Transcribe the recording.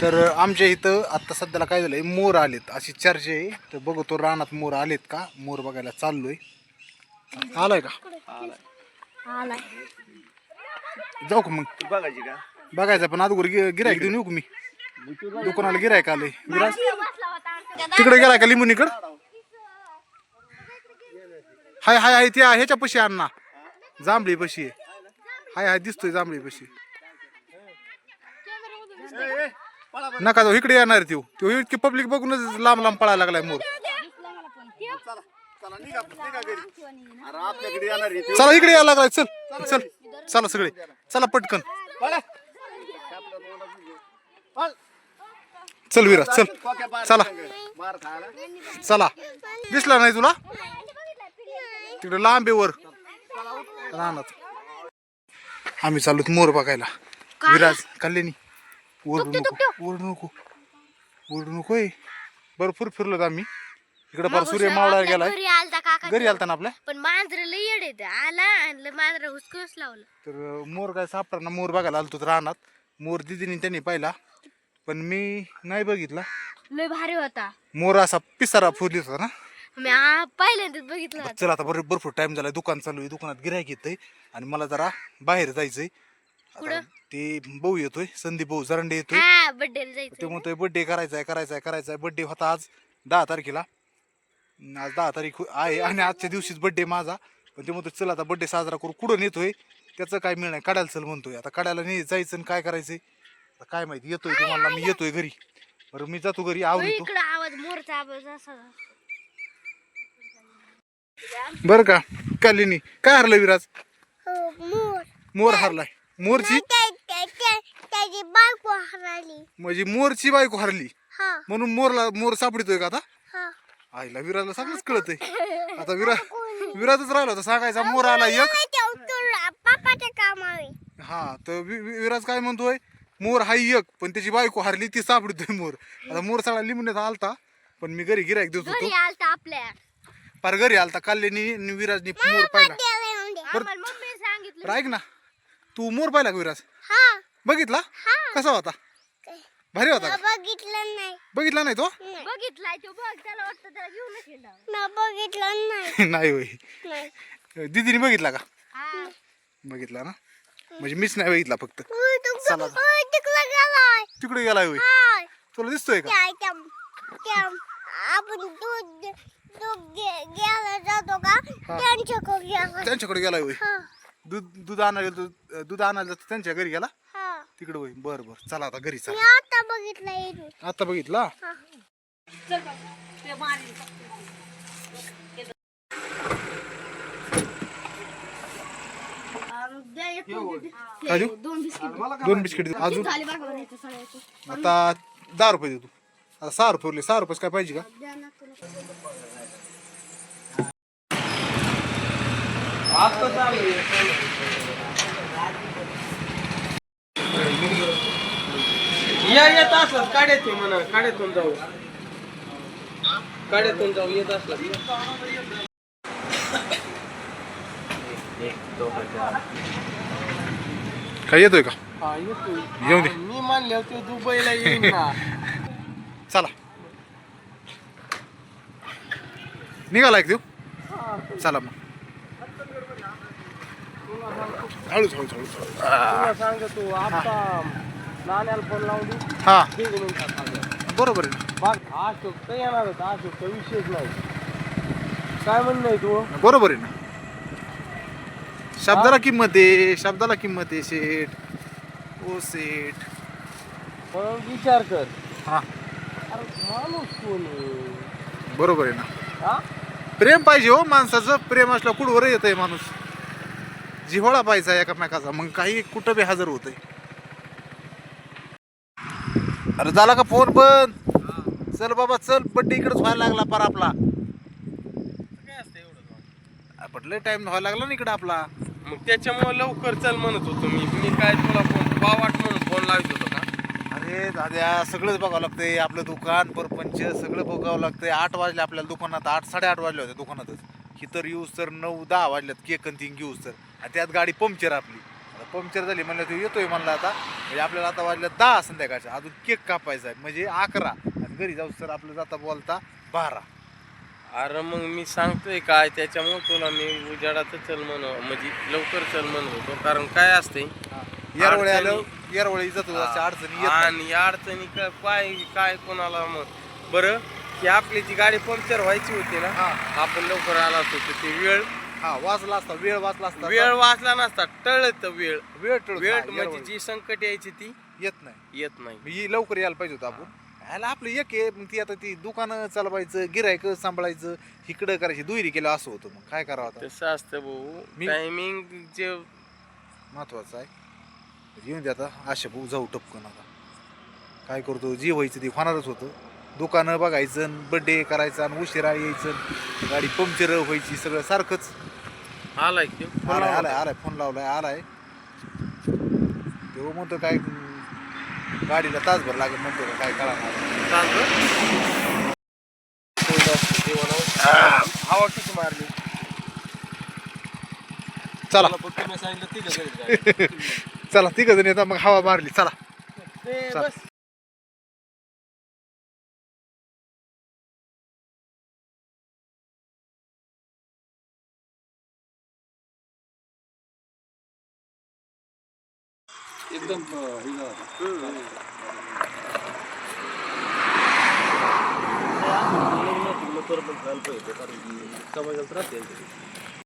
तर आमच्या इथं आत्ता सध्याला काय झालंय? मोर आलेत. अशी चर्चा आहे. तर बघतो रानात मोर आलेत का? मोर बघायला चाललोय. आलाय का? आलाय. जाऊ का मग? बघायची का? बघायचं पण अगोदर गिरायक देऊन येऊ का मी? दुकानाला गिरायक आलंय. विराज तिकडे गेलाय का लिंबुनीकड हाय हाय हाय त्या ह्याच्या पशी अण्णा जांभळी पशी आहे. हाय हाय दिसतोय जांभळी पशी. नका जाऊ इकडे येणार त्यो. तो इतकी पब्लिक बघूनच लांब लांब पळायला लागलाय मोर. चला इकडे यायला लागलाय. चल चल चला सगळे. चला पटकन. चल विराज चल. चला. चला. दिसला नाही तुला? तिकडे लांब आहे वर. राहणार आम्ही चाललो मोर बघायला. विराज कल्याणी. ओरडू नको ओरडू नको. ओरडू नको ए. भरपूर फिरलो आम्ही. इकडे फार सूर्य मावळा गेलाय. घरी आलता काका घरी आलता ना आपल्या? पण मांजर येड येत आला आणि मांजर हुसकूस लावलं. तर मोर काय सापडा मोर बघायला आलतो रानात. मोर दिदीने त्यांनी पाहिला. पण मी नाही बघितला. लय भारी होता. मोर असा पिसारा फुरलीत होता ना. मी पहिल्यांदाच बघितलं. चला आता बरोबर भरपूर टाइम झालाय. दुकान चालू आहे. दुकानात गिरायक येतंय. आणि मला जरा बाहेर जायचंय. ते भाऊ येतोय संदीप भाऊ जरंडे येतोय. हा बड्डेला जायचं ते म्हणतोय बर्थडे करायचा आहे करायचा आहे करायचा आहे बर्थडे होता आज दहा तारखेला. अन आज दहा तारीख आहे आणि आजच्या दिवशीच बर्थडे माझा. पण ते म्हणतोय चल आता बर्थडे साजरा करू कुठं नेतोय? त्याचं काय मिळ नाही काढायला चल म्हणतोय. आता काढायला नाही जायचं आणि काय करायचंय? आता काय माहिती येतोय तुम्हाला मी येतोय घरी. बरं मी जातो घरी आवडतो इकडं आवाज मोरचा आवाज असा. बरं का कालिनी काय हरलं विराज? मोर. मोर हरलाय. मोरची? त्याची बायको हरली म्हणजे मोरची बायको हरली. हा. म्हणून मोरला मोर सापडतोय का आता? हा. आईला विराजला सगळंच कळतंय. आता विरा विराजच राहिला होता सांगायचा मोर आला एक. पापाच्या कामावे हा तर वि- वि- विराज काय म्हणतोय? मोर हा एक पण त्याची बायको हरली ती सापडतोय मोर. आता मोर सगळा लिंबण्यात आलता पण मी घरी गिरायक देत घरी होतो आलता आपल्या. पार घरी आलता काल्यानी आणि विराजनी मोर पाहिला. आम्हाला सांगितलं. बरं ऐक ना. तू मोर पाहिला का विराज? हा. बघितला? कसा होता? भारी होता का? बघितलं नाही. बघितला नाही तो? बघितलाय तो बघ त्याला वाटतं त्याला घेऊनच हिंडावं बघितलं नाही. नाही होय. नाही. दिदीने बघितला का? हा. बघितला ना? म्हणजे मीच नाही बघितला फक्त. चला. आता. तिकडे गेलाय. तिकडे गेलाय होय. तुला दिसतोय का? आपण दूध दूध घे- घ्यायला जातो का? त्यांच्याकडे गेला त्यांच्याकडे गेलाय होय. हा. दूध दूध आणायला दूध दूध आणायला जातो त्यांच्या घरी गेला? हा. तिकडे होय. बर बर. चला आता घरी मी चला आता बघितलं आता बघितला? दोन बिस्किट. दोन बिस्किट अजून. आता दहा रुपये देतो आता सहा रुपये उरले. सहा रुपये काय पाहिजे का द्या ना तुला. या येत असलं काढ्यातून म्हणा. काढ्यातून जाऊ. काढ्यातून जाऊ. येत असलं काय येतोय का? हा येतो येऊ दे. मी मानले होते दुबईला येईन ना. चला. निघाला एक देऊ. चला मग. हळूच हळूच हळूच तुला सांगतो आता नाण्याला फोन लावून हा. बरोबर आहे ना. बघ येणार होता विषयच नाही काय म्हणणं आहे तू बरोबर आहे ना. शब्दाला किंमत आहे शब्दाला किंमत आहे शेठ ओ सेठ. म्हणून विचार कर हा. अरे माणूस कोण आहे बरोबर आहे ना. हा? प्रेम पाहिजे हो माणसाचं. प्रेम असलं कुठवर येत आहे माणूस? जिव्हाळा पाहिजे एकामेकाचा. मग काही कुठं बी हजर होतंय. अरे झाला का फोन बंद? चल बाबा चल. बड्डे इकडेच व्हायला लागला पार आपला. काय असतं एवढं आपण लय टाइम व्हायला लागला ना इकडे आपला. मग त्याच्यामुळे लवकर चल म्हणत होतो मी. मी काय तुला फोन बावाट म्हणून फोन लावत होतो का? अरे दाद्या सगळंच बघावं लागतंय. आपलं दुकान परपंच सगळं बघावं लागतंय. आठ वाजले आपल्याला दुकानात. आठ साडेआठ वाजले होते दुकानातच. ही तर येऊस तर नऊ दहा वाजल्यात केक आणि तीन घेऊस तर. आणि त्यात गाडी पंक्चर आपली. पंक्चर झाली म्हणलं तो येतोय म्हणला आता. म्हणजे आपल्याला आता वाजल्या दहा संध्याकाळच्या. अजून केक कापायचा आहे. म्हणजे अकरा. आणि घरी जाऊ तर आपलं जाता बोलता बारा. अरे मग मी सांगतोय काय? त्याच्यामुळे तुला मी उजाडात चल म्हण म्हणजे लवकर चल म्हणत होतो. कारण काय असते येरवळे आलं येरवळे जातो अशा अडचणी. आणि अडचणी काय काय काय कोणाला मग? बरं की आपली जी गाडी पंक्चर व्हायची होती ना हा. आपण लवकर आला होतो. ते वेळ हा वाचला असता वेळ वाचला असता वेळ वाचला नसता टळत वेळ. वेळ टळत वेळ नाही, म्हणजे. जी संकट यायची ती येत नाही. येत नाही. मी ही लवकर यायला पाहिजे होतं आपण. ह्याला आपलं एक आहे मग ती आता ती दुकानं चालवायचं गिरायक सांभाळायचं इकडं करायची दुहेरी केलं असं होतं मग. काय करावं आता? तसं असतं भाऊ. मी- टायमिंग जे महत्वाचं आहे. येऊन दे आता आशा भाऊ जाऊ टपकन आता. काय करतो जे व्हायचं ते होणारच होतं. दुकानं बघायचं बड्डे करायचा आणि उशिरा यायचं गाडी पंक्चर व्हायची सगळं सारखंच आलाय की फोन आलाय. आलाय आलाय फोन लावलाय आलाय तेव्हा म्हणतो काय गाडीला तासभर लागेल म्हणतो का काय? जेवणावर. हवा किती मारली चला मला फक्त मी सांगितलं तिघं. चला तिघ जण येतात मग हवा मारली चला ते चल. एकदम हे झालं. तिकडं परत झालं पाहिजे कारण की समाजात राहते